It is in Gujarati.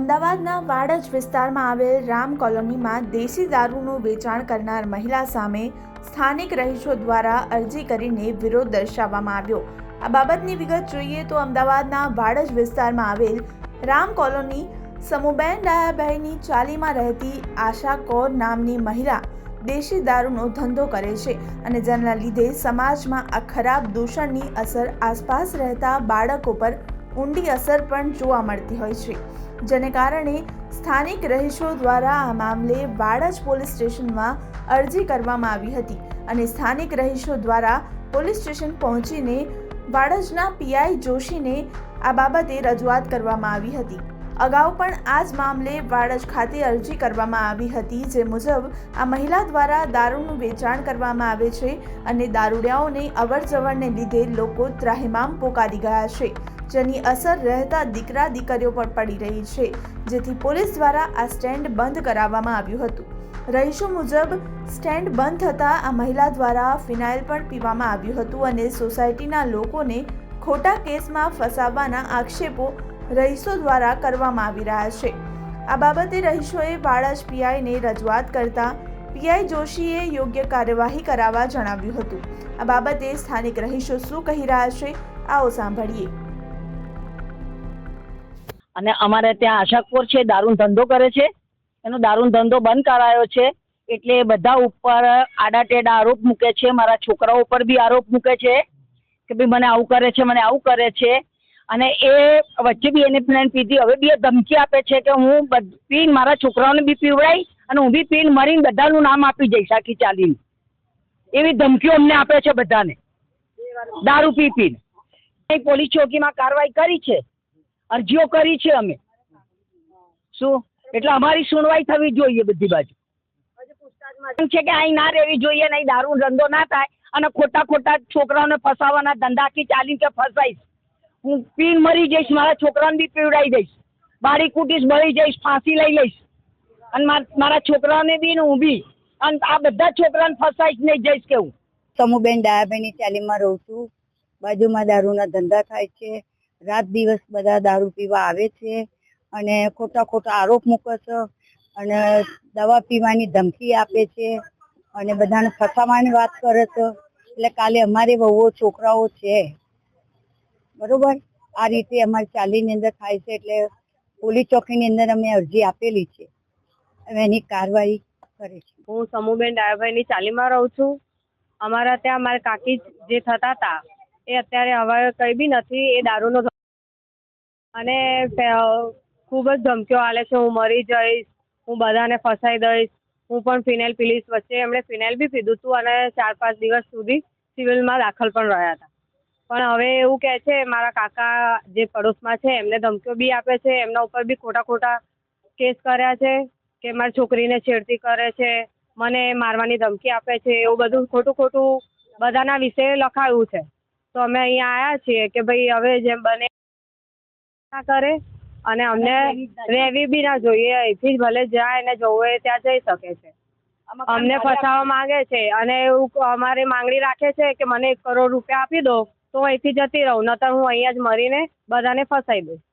અમદાવાદના વાડજ વિસ્તારમાં આવેલ રામ કોલોનીમાં દેશી દારૂનું વેચાણ કરનાર મહિલા સામે સ્થાનિક રહીશો દ્વારા અરજી કરીને વિરોધ દર્શાવવામાં આવ્યો. આ બાબતની વિગત જોઈએ તો અમદાવાદના વાડજ વિસ્તારમાં આવેલ રામ કોલોની સમુબેન ડાયાભાઈની ચાલીમાં રહેતી આશા કૌર નામની મહિલા દેશી દારૂનો ધંધો કરે છે અને જેના લીધે સમાજમાં આ ખરાબ દૂષણની અસર આસપાસ રહેતા બાળકો પર ઊંડી અસર પણ જોવા મળતી હોય છે. જેને કારણે સ્થાનિક રહીશો દ્વારા આ મામલે વાડજ પોલીસ સ્ટેશનમાં અરજી કરવામાં આવી હતી અને સ્થાનિક રહીશો દ્વારા પોલીસ સ્ટેશન પહોંચીને વાડજના પીઆઈ જોશીને આ બાબતે રજૂઆત કરવામાં આવી હતી. અગાઉ પણ આ જ મામલે વાડજ ખાતે અરજી કરવામાં આવી હતી, જે મુજબ આ મહિલા દ્વારા દારૂનું વેચાણ કરવામાં આવે છે અને દારૂડિયાઓને અવરજવરને લીધે લોકો ત્રાહિમામ પોકારી ગયા છે, જેની અસર રહેતા દીકરા દીકરીઓ પર પડી રહી છે, જેથી પોલીસ દ્વારા આ સ્ટેન્ડ બંધ કરાવવામાં આવ્યું હતું. રહીશો મુજબ, સ્ટેન્ડ બંધ થતાં આ મહિલા દ્વારા ફિનાઇલ પણ પીવામાં આવ્યું હતું અને સોસાયટીના લોકોને ખોટા કેસમાં ફસાવવાના આક્ષેપો રહીશો દ્વારા કરવામાં આવી રહ્યા છે. આ બાબતે રહીશોએ વાડજ પીઆઈને રજૂઆત કરતા પીઆઈ જોશીએ યોગ્ય કાર્યવાહી કરાવવા જણાવ્યું હતું. આ બાબતે સ્થાનિક રહીશો શું કહી રહ્યા છે, આવો સાંભળીએ. અને અમારે ત્યાં આશાપુર છે દારૂણ ધંધો કરે છે. એનો દારૂણ ધંધો બંધ કરાયો છે. એટલે બધા ઉપર આડા ટેડા આરોપ મૂકે છે. મારા છોકરાઓ ઉપર બી આરોપ મૂકે છે કે ભાઈ મને આવું કરે છે, મને આવું કરે છે. અને એ વચ્ચે બી એને પ્લેન પીધી. હવે બી એ ધમકી આપે છે કે હું બધ- મારા છોકરાઓને બી પીવડાવી અને હું બી પીને મરીને બધાનું નામ આપી જઈશ આખી ચાલીને. એવી ધમકીઓ અમને આપે છે બધાને. દારૂ પી પીને. પોલીસ ચોકીમાં કાર્યવાહી કરી છે. અરજીઓ કરી છે અમે. શું? એટલે અમારી સુનવાઈ થવી જોઈએ બધી બાજુ. છે કે અહીં ના રહેવી જોઈએ નહીં દારૂ ધંધો ના થાય અને ખોટા ખોટા છોકરાઓને ફસાવાના ધંધાથી ચાલીને કે ફસાઈશ. હું પીન મરી જઈશ, મારા છોકરાને બી પીવડાવી દઈશ. બારી કૂટીશ બળી જઈશ, ફાંસી લઈ લઈશ. અને માર- છોકરાને બી ને હું બી. અને આ બધા છોકરાને ફસાઈશ, નહીં જઈશ કે હું. સમુબેન ડાયાભાઈની ચાલીમાં રહું છું. બાજુમાં દારૂના ધંધા થાય છે. રાત દિવસ બધા દારૂ પીવા આવે છે. અને ખોટા ખોટા આરોપ મૂકે છે અને દવા પીવાની ધમકી આપે છે. અને બધાને ફસાવાની વાત કરે છે એટલે કાલે અમારે વહુઓ છોકરાઓ છે. બરોબર? આ રીતે અમારી ચાલીની અંદર થાય છે એટલે પોલીસ ચોકીની અંદર અમે અરજી આપેલી છે. હવે એની કાર્યવાહી કરે છે. હું સમુબેન ડાયાભાઈની ચાલીમાં રહું છું. અમારા ત્યાં મારા કાકી જે થતા હતા, એ અત્યારે હવે કંઈ બી નથી, એ દારૂનો અને ખૂબ જ ધમકીઓ આલે છે, હું મરી જઈશ, હું બધાને ફસાઈ દઈશ, હું પણ ફિનાઇલ પીલીશ. વચ્ચે એમણે ફિનાઇલ બી પીધું હતું અને ચાર પાંચ દિવસ સુધી સિવિલમાં દાખલ પણ રહ્યા હતા. પણ હવે એવું કહે છે મારા કાકા જે પડોશમાં છે એમને ધમકીઓ બી આપે છે એમના ઉપર બી ખોટા ખોટા કેસ કર્યા છે કે મારી છોકરીને છેડતી કરે છે મને મારવાની ધમકી આપે છે એવું બધું ખોટું ખોટું બધાના વિશે લખાયું છે. તો અમે અહીંયા આવ્યા છીએ કે ભાઈ હવે જેમ બને ના કરે અને અમને રહેવી બી ના જોઈએ અહીંથી જ ભલે જાય ને જવું હોય ત્યાં જઈ શકે છે. અમને ફસાવવા માંગે છે અને એવું અમારે માંગણી રાખે છે કે મને એક કરોડ રૂપિયા આપી દો તો હું અહીંથી જતી રહું નહીંતર હું અહીંયા જ મરીને બધાને ફસાઈ દઈશ